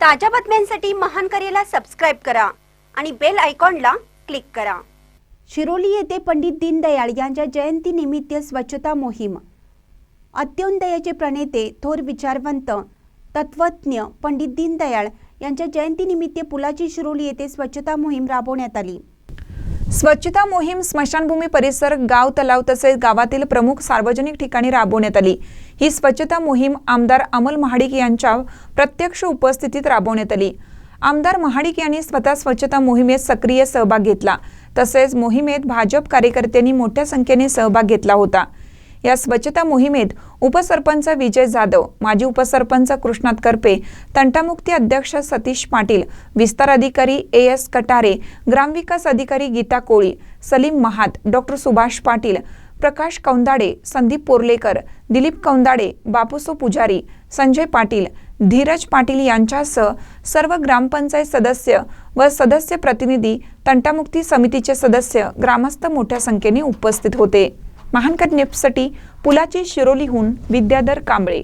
ताज्या बातम्यांसाठी महान करेला सबस्क्राईब करा आणि बेल आयकॉनला क्लिक करा. शिरोली येथे पंडित दीनदयाळ यांच्या जयंतीनिमित्त स्वच्छता मोहीम. अंत्योदयाचे प्रणेते थोर विचारवंत तत्वज्ञ पंडित दीनदयाळ यांच्या जयंतीनिमित्त पुलाची शिरोली येथे स्वच्छता मोहीम राबवण्यात आली. स्वच्छता मोहीम स्मशानभूमी परिसर गाव तलाव तसेच गावातील प्रमुख सार्वजनिक ठिकाणी राबवण्यात आली. ही स्वच्छता मोहीम आमदार अमल महाडिक यांच्या प्रत्यक्ष उपस्थितीत राबवण्यात आली. आमदार महाडिक यांनी स्वतः स्वच्छता मोहिमेत सक्रिय सहभाग घेतला. तसेच मोहिमेत भाजप कार्यकर्त्यांनी मोठ्या संख्येने सहभाग घेतला होता. या स्वच्छता मोहिमेत उपसरपंच विजय जाधव माजी उपसरपंच कृष्णात करपे तंटामुक्ती अध्यक्ष सतीश पाटील विस्तार अधिकारी ए एस कटारे ग्रामविकास अधिकारी गीता कोळी सलीम महात डॉक्टर सुभाष पाटील प्रकाश कौंदाडे संदीप पोर्लेकर दिलीप कौंदाडे बापूसो पुजारी संजय पाटील धीरज पाटील यांच्यासह सर्व ग्रामपंचायत सदस्य व सदस्य प्रतिनिधी तंटामुक्ती समितीचे सदस्य ग्रामस्थ मोठ्या संख्येने उपस्थित होते. महानकर न्यूजसाठी पुलाची शिरोलीहून विद्याधर कांबळे.